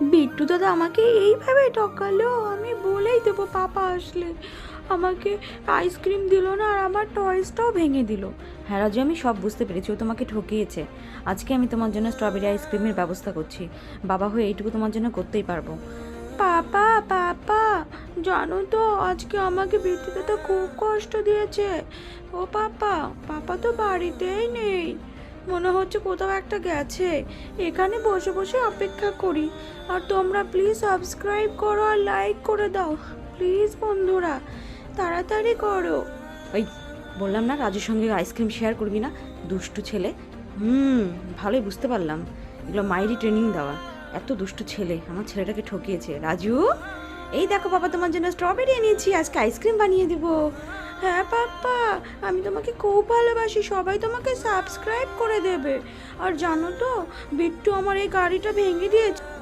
বিট্টু দাদা আমাকে এইভাবে ঠকালো, আমি বলেই দেবো পাপা আসলে। আমাকে আইসক্রিম দিল না আর আমার টয়েসটাও ভেঙে দিল। হ্যাঁ রাজু, আমি সব বুঝতে পেরেছি, ও তোমাকে ঠকিয়েছে। আজকে আমি তোমার জন্য স্ট্রবেরি আইসক্রিমের ব্যবস্থা করছি। বাবা হয়ে এইটুকু তোমার জন্য করতেই পারব। পাপা পাপা, জানো তো আজকে আমাকে দাদা খুব কষ্ট দিয়েছে। ও পাপা পাপা তো বাড়িতেই নেই। মনে হচ্ছে কোথাও একটা গেছে। এখানে বসে বসে অপেক্ষা করি। আর তোমরা প্লিজ সাবস্ক্রাইব করো আর লাইক করে দাও। প্লিজ বন্ধুরা, তাড়াতাড়ি করো। ওই বললাম না রাজুর সঙ্গে আইসক্রিম শেয়ার করবি না? দুষ্টু ছেলে। হুম, ভালোই বুঝতে পারলাম। এগুলো মায়েরই ট্রেনিং দেওয়া। এত দুষ্টু ছেলে, আমার ছেলেটাকে ঠকিয়েছে। রাজু, এই দেখো বাবা তোমার জন্য স্ট্রবেরি এনেছি। আজকে আইসক্রিম বানিয়ে দিব। হ্যাঁ পাপ্পা, আমি তোমাকে খুব ভালোবাসি, সবাই তোমাকে সাবস্ক্রাইব করে দেবে। আর জানো তো, বিট্টু আমার এই গাড়িটা ভেঙে দিয়েছে।